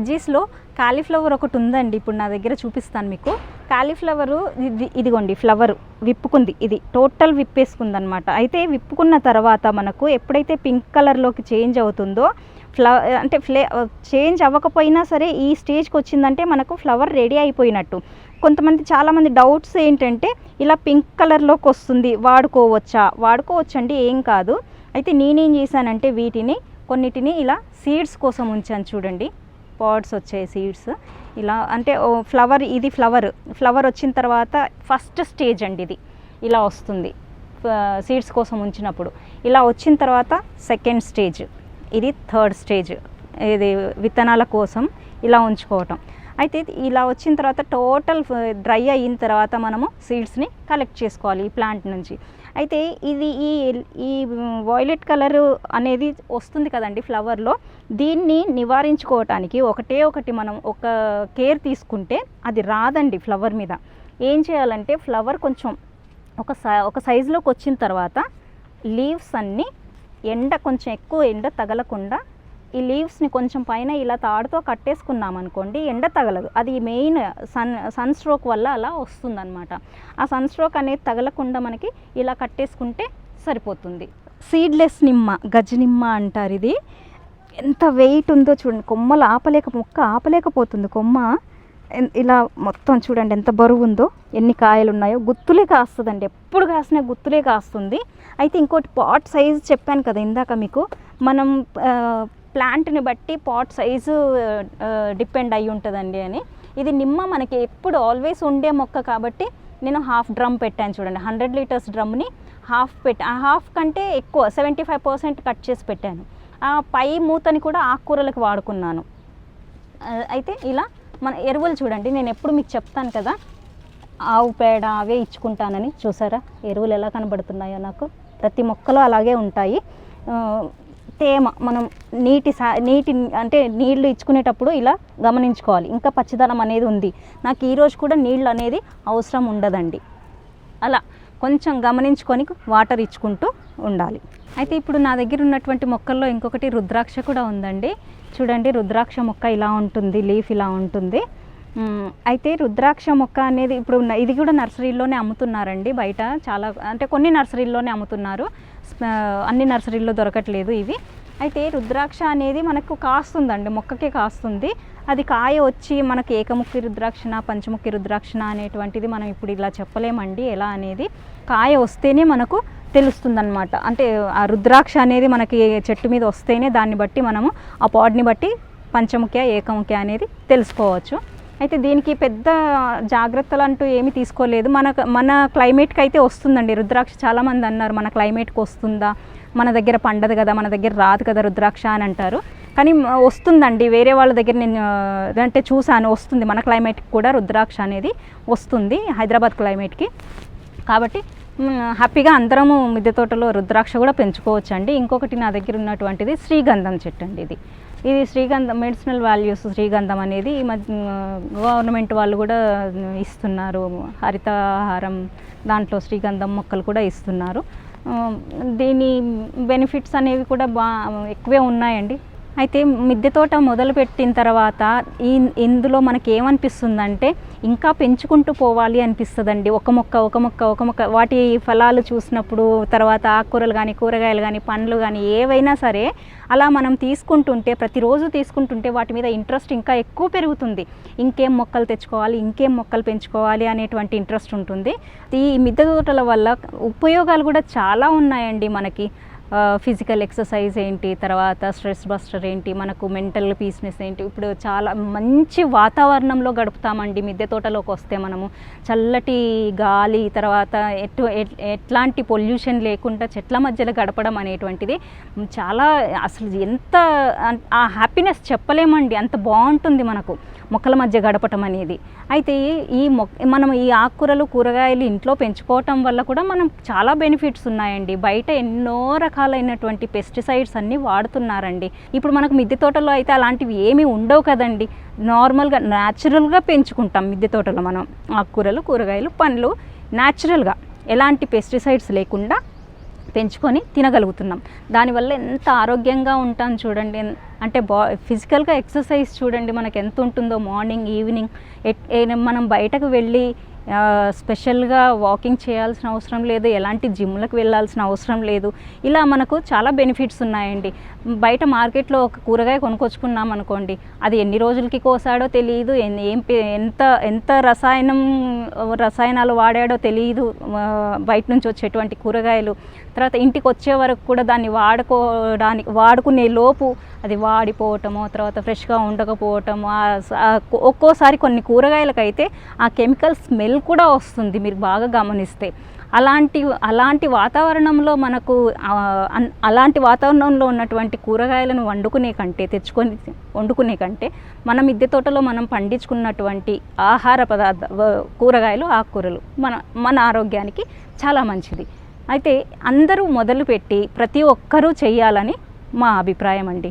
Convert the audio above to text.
వెజ్జీస్లో cauliflower ఒకటి ఉందండి ఇప్పుడు నా దగ్గర చూపిస్తాను మీకు. కాలీఫ్లవరు ఇది ఇదిగోండి ఫ్లవర్ విప్పుకుంది ఇది. టోటల్ విప్పేసుకుంది అనమాట అయితే విప్పుకున్న తర్వాత మనకు ఎప్పుడైతే పింక్ కలర్లోకి చేంజ్ అవుతుందో ఫ్లవ అంటే ఫ్లే చేంజ్ అవ్వకపోయినా సరే ఈ స్టేజ్కి వచ్చిందంటే మనకు ఫ్లవర్ రెడీ అయిపోయినట్టు. కొంతమంది చాలామంది డౌట్స్ ఏంటంటే ఇలా పింక్ కలర్లోకి వస్తుంది వాడుకోవచ్చా? వాడుకోవచ్చండి ఏం కాదు. అయితే నేనేం చేశానంటే వీటిని కొన్నిటిని ఇలా సీడ్స్ కోసం ఉంచాను చూడండి. పాడ్స్ వచ్చాయి సీడ్స్. ఇలా అంటే ఓ ఫ్లవర్ ఇది ఫ్లవర్. ఫ్లవర్ వచ్చిన తర్వాత ఫస్ట్ స్టేజ్ అండి ఇది. ఇలా వస్తుంది. సీడ్స్ కోసం ఉంచినప్పుడు. ఇలా వచ్చిన తర్వాత సెకండ్ స్టేజ్. ఇది థర్డ్ స్టేజ్. ఇది విత్తనాల కోసం ఇలా ఉంచుకోవటం. అయితే ఇలా వచ్చిన తర్వాత టోటల్ డ్రై అయిన తర్వాత మనము సీడ్స్ని కలెక్ట్ చేసుకోవాలి ఈ ప్లాంట్ నుంచి. అయితే ఇది ఈ ఈ వాయిలెట్ కలర్ అనేది వస్తుంది కదండి ఫ్లవర్లో దీన్ని నివారించుకోవటానికి ఒకటే ఒకటి మనం ఒక కేర్ తీసుకుంటే అది రాదండి ఫ్లవర్ మీద. ఏం చేయాలంటే ఫ్లవర్ కొంచెం ఒక సై ఒక సైజులోకి వచ్చిన తర్వాత లీవ్స్ అన్నీ ఎండ కొంచెం ఎక్కువ ఎండ తగలకుండా ఈ లీవ్స్ని కొంచెం పైన ఇలా తాడుతో కట్టేసుకున్నాం అనుకోండి ఎండ తగలదు. అది మెయిన్ సన్ సన్ స్ట్రోక్ వల్ల అలా వస్తుందన్నమాట. ఆ సన్ స్ట్రోక్ అనేది తగలకుండా మనకి ఇలా కట్టేసుకుంటే సరిపోతుంది. సీడ్లెస్ నిమ్మ గజ నిమ్మ అంటారు ఇది. ఎంత వెయిట్ ఉందో చూడండి. కొమ్మలు ఆపలేక మొక్క ఆపలేకపోతుంది. కొమ్మ ఇలా మొత్తం చూడండి ఎంత బరువు ఉందో. ఎన్ని కాయలు ఉన్నాయో. గుత్తులే కాస్తుందండి. ఎప్పుడు కాసినా గుత్తులే కాస్తుంది. అయితే ఇంకోటి పాట్ సైజ్ చెప్పాను కదా ఇందాక మీకు. మనం ప్లాంట్ని బట్టి పాట్ సైజు డిపెండ్ అయి ఉంటుందండి అని. ఇది నిమ్మ మనకి ఎప్పుడు ఆల్వేస్ ఉండే మొక్క కాబట్టి నేను హాఫ్ డ్రమ్ పెట్టాను చూడండి. హండ్రెడ్ లీటర్స్ డ్రమ్ని హాఫ్ పెట్టి ఆ హాఫ్ కంటే ఎక్కువ సెవెంటీ ఫైవ్ పర్సెంట్ కట్ చేసి పెట్టాను. ఆ పై మూతని కూడా ఆకుకూరలకు వాడుకున్నాను. అయితే ఇలా మన ఎరువులు చూడండి. నేను ఎప్పుడు మీకు చెప్తాను కదా ఆవు పేడ అవే ఇచ్చుకుంటానని. చూసారా? ఎరువులు ఎలా కనబడుతున్నాయో నాకు. ప్రతి మొక్కలో అలాగే ఉంటాయి. తేమ మనం నీటి సా నీటి అంటే నీళ్ళు ఇచ్చుకునేటప్పుడు ఇలా గమనించుకోవాలి. ఇంకా పచ్చదనం అనేది ఉంది. నాకు ఈరోజు కూడా నీళ్ళు అనేది అవసరం ఉండదండి. అలా కొంచెం గమనించుకొని వాటర్ ఇచ్చుకుంటూ ఉండాలి. అయితే ఇప్పుడు నా దగ్గర ఉన్నటువంటి మొక్కల్లో ఇంకొకటి రుద్రాక్ష కూడా ఉందండి. చూడండి రుద్రాక్ష మొక్క ఇలా ఉంటుంది లీఫ్ ఇలా ఉంటుంది. అయితే రుద్రాక్ష మొక్క అనేది ఇప్పుడు ఇది కూడా నర్సరీలోనే అమ్ముతున్నారండి బయట. చాలా అంటే కొన్ని నర్సరీల్లోనే అమ్ముతున్నారు. అన్ని నర్సరీల్లో దొరకట్లేదు ఇవి. అయితే రుద్రాక్ష అనేది మనకు కాస్తుందండి మొక్కకే కాస్తుంది. అది కాయ వచ్చి మనకి ఏకముఖి రుద్రాక్షణ పంచముఖి రుద్రాక్షణ అనేటువంటిది మనం ఇప్పుడు ఇలా చెప్పలేమండి. ఎలా అనేది కాయ వస్తేనే మనకు తెలుస్తుందన్నమాట. అంటే ఆ రుద్రాక్ష అనేది మనకి చెట్టు మీద వస్తేనే దాన్ని బట్టి మనము ఆ పాడ్ని బట్టి పంచముఖ్య ఏకముఖ్య అనేది తెలుసుకోవచ్చు. అయితే దీనికి పెద్ద జాగ్రత్తలు అంటూ ఏమీ తీసుకోలేదు. మన మన క్లైమేట్కి అయితే వస్తుందండి. రుద్రాక్ష చాలామంది అన్నారు మన క్లైమేట్కి వస్తుందా? మన దగ్గర పండదు కదా మన దగ్గర రాదు కదా రుద్రాక్ష అని అంటారు. కానీ వస్తుందండి. వేరే వాళ్ళ దగ్గర నేను అంటే చూసాను వస్తుంది. మన క్లైమేట్కి కూడా రుద్రాక్ష అనేది వస్తుంది హైదరాబాద్ క్లైమేట్కి. కాబట్టి హ్యాపీగా అందరము మిద్దె తోటలో రుద్రాక్ష కూడా పెంచుకోవచ్చు అండి ఇంకొకటి నా దగ్గర ఉన్నటువంటిది శ్రీగంధం చెట్టు అండి ఇది. ఇది శ్రీగంధం మెడిసినల్ వాల్యూస్ శ్రీగంధం అనేది ఈ మధ్య గవర్నమెంట్ వాళ్ళు కూడా ఇస్తున్నారు. హరితహారం దాంట్లో శ్రీగంధం మొక్కలు కూడా ఇస్తున్నారు. దీని బెనిఫిట్స్ అనేవి కూడా బా ఎక్కువే ఉన్నాయండి. అయితే మిద్దె తోట మొదలుపెట్టిన తర్వాత ఈ ఇందులో మనకి ఏమనిపిస్తుందంటే ఇంకా పెంచుకుంటూ పోవాలి అనిపిస్తుందండి. ఒక మొక్క ఒక మొక్క ఒక మొక్క. వాటి ఫలాలు చూసినప్పుడు తర్వాత ఆకుకూరలు కానీ కూరగాయలు కానీ పండ్లు కానీ ఏవైనా సరే అలా మనం తీసుకుంటుంటే ప్రతిరోజు తీసుకుంటుంటే వాటి మీద ఇంట్రెస్ట్ ఇంకా ఎక్కువ పెరుగుతుంది. ఇంకేం మొక్కలు తెచ్చుకోవాలి ఇంకేం మొక్కలు పెంచుకోవాలి అనేటువంటి ఇంట్రెస్ట్ ఉంటుంది. ఈ మిద్దె తోటల వల్ల ఉపయోగాలు కూడా చాలా ఉన్నాయండి మనకి. ఫిజికల్ ఎక్సర్సైజ్ ఏంటి తర్వాత స్ట్రెస్ బస్టర్ ఏంటి మనకు మెంటల్ పీస్నెస్ ఏంటి. ఇప్పుడు చాలా మంచి వాతావరణంలో గడుపుతామండి మిద్దె తోటలోకి వస్తే మనము. చల్లటి గాలి తర్వాత ఎటు ఎట్లాంటి పొల్యూషన్ లేకుండా చెట్ల మధ్యలో గడపడం అనేటువంటిది చాలా అసలు ఎంత ఆ హ్యాపీనెస్ చెప్పలేమండి. అంత బాగుంటుంది మనకు. మొక్కల మధ్య గడపటం అనేది. అయితే ఈ మొక్క మనం ఈ ఆకుకూరలు కూరగాయలు ఇంట్లో పెంచుకోవటం వల్ల కూడా మనం చాలా బెనిఫిట్స్ ఉన్నాయండి. బయట ఎన్నో రకాలైనటువంటి పెస్టిసైడ్స్ అన్నీ వాడుతున్నారండి. ఇప్పుడు మనకు మిద్దె తోటలో అయితే అలాంటివి ఏమీ ఉండవు కదండి. నార్మల్గా న్యాచురల్గా పెంచుకుంటాం మిద్దె తోటలో మనం. ఆకుకూరలు కూరగాయలు పండ్లు న్యాచురల్గా ఎలాంటి పెస్టిసైడ్స్ లేకుండా పెంచుకొని తినగలుగుతున్నాం. దానివల్ల ఎంత ఆరోగ్యంగా ఉంటాం చూడండి. అంటే బా ఫిజికల్గా ఎక్సర్సైజ్ చూడండి మనకు ఎంత ఉంటుందో మార్నింగ్ ఈవినింగ్. ఎట్ ఏ- మనం బయటకు వెళ్ళి స్పెషల్గా వాకింగ్ చేయాల్సిన అవసరం లేదు ఎలాంటి జిమ్లకు వెళ్ళాల్సిన అవసరం లేదు. ఇలా మనకు చాలా బెనిఫిట్స్ ఉన్నాయండి. బయట మార్కెట్లో ఒక కూరగాయ కొనుకొచ్చుకున్నాం అనుకోండి అది ఎన్ని రోజులకి కోసాడో తెలియదు ఎన్- ఏం ఎంత ఎంత రసాయనం రసాయనాలు వాడాడో తెలియదు బయట నుంచి వచ్చేటువంటి కూరగాయలు. తర్వాత ఇంటికి వచ్చే వరకు కూడా దాన్ని వాడుకోవడానికి వాడుకునే లోపు అది వాడిపోవటము తర్వాత ఫ్రెష్గా ఉండకపోవటము ఒక్కోసారి కొన్ని కూరగాయలకైతే ఆ కెమికల్ స్మెల్ కూడా వస్తుంది మీరు బాగా గమనిస్తే. అలాంటి అలాంటి వాతావరణంలో మనకు అన్- అలాంటి వాతావరణంలో ఉన్నటువంటి కూరగాయలను వండుకునే కంటే తెచ్చుకొని వండుకునే కంటే మన మిద్దె తోటలో మనం పండించుకున్నటువంటి ఆహార పదార్థ కూరగాయలు ఆకుకూరలు మన మన ఆరోగ్యానికి చాలా మంచిది. అయితే అందరూ మొదలుపెట్టి ప్రతి ఒక్కరూ చేయాలని మా అభిప్రాయం అండి.